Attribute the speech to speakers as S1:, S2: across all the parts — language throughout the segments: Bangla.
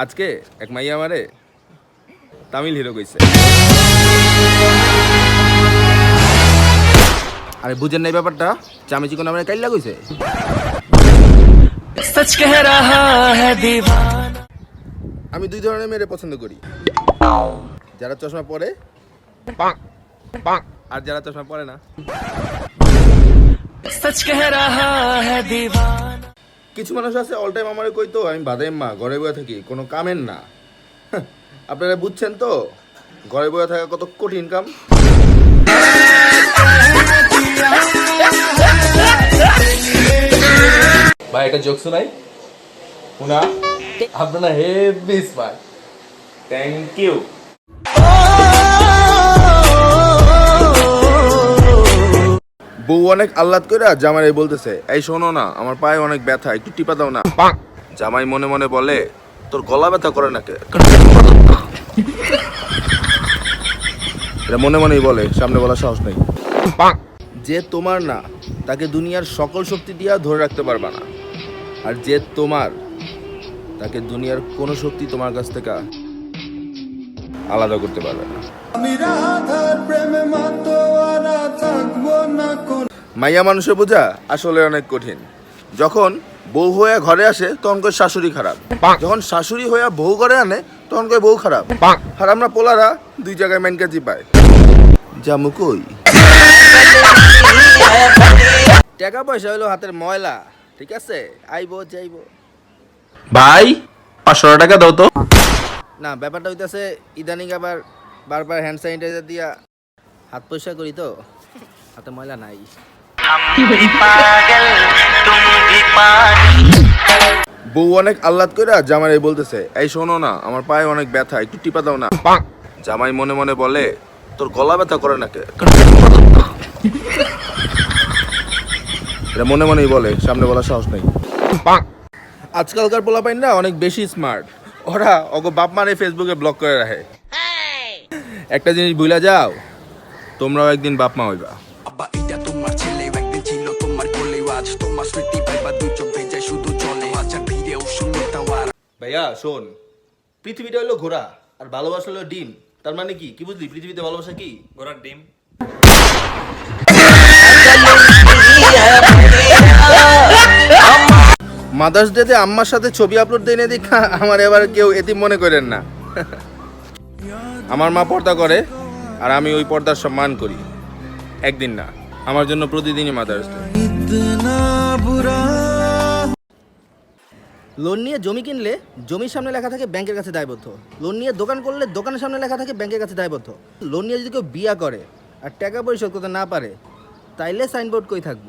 S1: আজকে এক মাইয়া আমারে তামিল হিরো কইছে। আরে বুঝেন নাই ব্যাপারটা চামি চিকন আমার কাইল্লা কইছে? আমি দুই ধরনের মেরে পছন্দ করি। যারা চশমা পরে আর যারা চশমা পরে না।
S2: সচ কহ রাহা হ্যায়
S1: কিছু মানুষ আছে অল টাইম আমারে কইতো আমি বাদাম মা ঘরে বয়ে থাকি কোনো কামের না। আপনারা বুঝছেন তো? ঘরে বয়ে থাকা কত কঠিন কাম?
S3: ভাই একটা জোক শোনাই? শোনা আপনারা হেভি স্মার্ট
S1: থ্যাংক ইউ বউ অনেক আহ্লাদ কইরা জামাই বলতেছে, এই শোনো না, আমার পায়ে অনেক ব্যথা, একটু টিপা দাও না। জামাই মনে মনে বলে, তোর গলা ব্যথা করে এটা মনে মনেই বলে, সামনে বলার সাহস নেই। যে তোমার না, তাকে দুনিয়ার সকল শক্তি দিয়া ধরে রাখতে পারবা না। আর যে তোমার, তাকে দুনিয়ার কোনো শক্তি তোমার কাছ থেকে আলাদা করতে পারবে না। মাইয়া মানুষের বোঝা আসলে অনেক কঠিন। যখন বউ হয়ে ঘরে আসে, তখন কই শাশুড়ি খারাপ। যখন শাশুড়ি হয়ে বউ ঘরে আনে, তখন কই বউ খারাপ। আর আমরা পোলারা দুই জায়গায় মেন কাজি পাই। জামু কই? টাকা পয়সা হলো হাতের ময়লা, ঠিক আছে? আইবো, যাইবো।
S3: ভাই, পাঁচশো টাকা দাও তো।
S1: না ব্যাপারটা হইতেছে ইদানিং আবার বারবার হ্যান্ড স্যানিটাইজার দিয়া হাত পয়সা করি তো। হাতে ময়লা নাই। বউ অনেক আহ্লাদ কইরা জামাই বলতেছে এই শোনো না আমার পায়ে অনেক ব্যথা একটু টিপা দাও না। জামাই মনে মনে বলে তোর গলা ব্যথা করে না এটা মনে মনেই বলে সামনে বলার সাহস নেই। আজকালকার পোলা পাইন পোলাপাইনরা অনেক বেশি স্মার্ট ওরা ওগো বাপ মারে ফেসবুকে ব্লক করে রাখে। একটা জিনিস ভুলা যাও তোমরাও একদিন বাপ মা হইবা।
S4: আব্বা এটা তোমার ছেলে একদিন ছিল তোমার কোলে। আজ তোমার স্মৃতি পাইবা দুই চোখ ভেজে শুধু চলে আচ্ছা
S1: ভাইয়া শোন পৃথিবীটা হলো ঘোড়া আর ভালোবাসা হলো ডিম। তার মানে কি? কি বুঝলি? পৃথিবীতে ভালোবাসা কি?
S2: ঘোড়ার ডিম।
S1: মাদার্স ডেতে আম্মার সাথে ছবি আপলোড দেয় না দেখা আমার এবার কেউ এতিম মনে করেন না। আমার মা পর্দা করে আর আমি ওই পর্দার সম্মান করি। একদিন না আমার জন্য প্রতিদিনই মাদার্স ডে। লোন নিয়ে জমি কিনলে জমির সামনে লেখা থাকে ব্যাংকের কাছে দায়বদ্ধ। লোন নিয়ে দোকান করলে দোকানের সামনে লেখা থাকে ব্যাংকের কাছে দায়বদ্ধ। লোন নিয়ে যদি কেউ বিয়া করে আর টাকা পরিশোধ করতে না পারে তাইলে সাইনবোর্ড কই থাকব?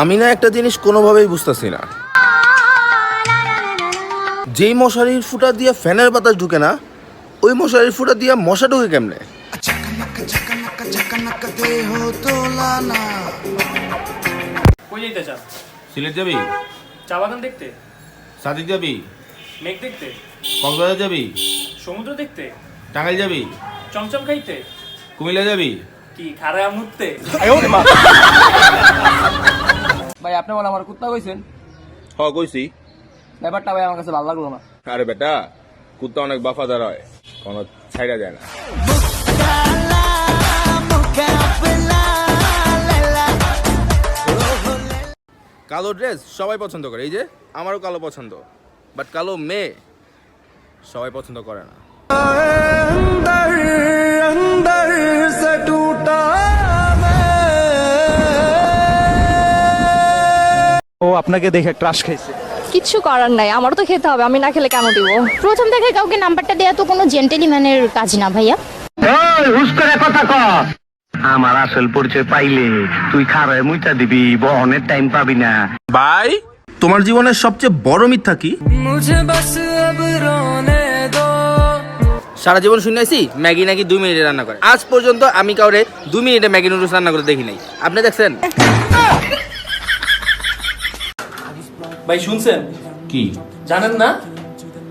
S1: আমি না একটা জিনিস কোনোভাবেই বুঝতেছি না। যেই মশারির ফুটা দিয়ে ফ্যানের বাতাস ঢুকে না ওই মশারির ফুটা দিয়ে মশা ঢুকে কেমনে?
S2: কই
S1: সিলেট যাবি?
S2: চা বাগান দেখতে?
S1: সাদিক যাবি?
S2: মেঘ দেখতে?
S1: কক্সবাজার যাবি?
S2: সমুদ্র দেখতে?
S1: টাঙ্গাইল যাবি?
S2: চমচম খাইতে?
S1: কুমিল্লা যাবি?
S2: কি খারে আমুততে?
S5: ভাই আপনি বলে আমার কুত্তা কইছেন?
S1: হ কইছি।
S5: ব্যাপারটা ভাই আমার কাছে ভালো লাগল না।
S1: আরে বেটা কুত্তা অনেক বাফাদার হয় কোনো ছাইড়া যায় না। কালো ড্রেস সবাই পছন্দ করে এই যে আমারও কালো পছন্দ। বাট কালো মেয়ে সবাই পছন্দ করে না।
S6: আপনাকে দেখে ক্রাশ খাইছে।
S7: কিচ্ছু করার নাই আমারও তো খেতে হবে আমি না খেলে কেন দিব?
S8: প্রথম থেকে কাউকে নাম্বারটা দেয়া তো কোনো জেন্টেলম্যানের কাজ না ভাইয়া।
S9: আমার আসল পরিচয় পাইলে তুই খারায় মুইটা দিবি বহনের টাইম পাবি না।
S1: ভাই তোমার জীবনের সবচেয়ে বড় মিথ্যা কি?
S2: মুঝে বাস আব রোনে দো।
S1: সারা জীবন শুনেছি ম্যাগি নাকি দুই মিনিটে রান্না করে। আজ পর্যন্ত আমি কাউরে দুই মিনিটে ম্যাগি নুডলস রান্না করে দেখি নাই। আপনি দেখছেন?
S2: ভাই শুনছেন?
S1: কি?
S2: জানেন না?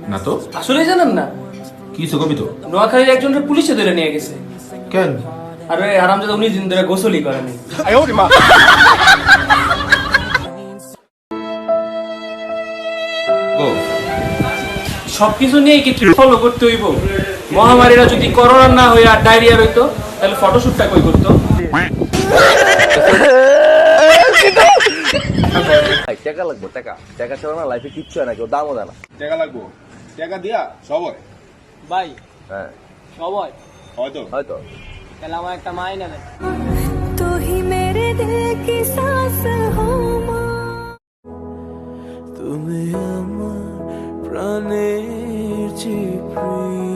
S1: না তো।
S2: আসলে জানেন না?
S1: কি কবি তো?
S2: নোয়াখালীর একজনকে পুলিশে ধরে নিয়ে গেছে।
S1: কেন?
S2: আরে ওই হারামজাদা উনিশ দিন ধরে গোসলই করেনি।
S3: ও।
S2: সবকিছু নিয়ে কি ফলো করতে হইব? মহামারীরা যদি করোনা না হয়ে আর ডায়রিয়া হইতো তাহলে ফটোশুটটা কই করতো?
S3: ভাই টাকা লাগবো টাকা। টাকা ছাড়া না লাইফে কিচ্ছু হয় না কেউ দামও দেয় না।
S1: টাকা লাগবো? টাকা দিয়া সবাই
S5: ভাই
S3: হ্যাঁ।
S5: সবাই
S1: হয়তো।
S3: হয়তো।
S5: তাহলে আমার একটা মাই নেবে
S4: তুমি আমার প্রাণের যে প্রিয়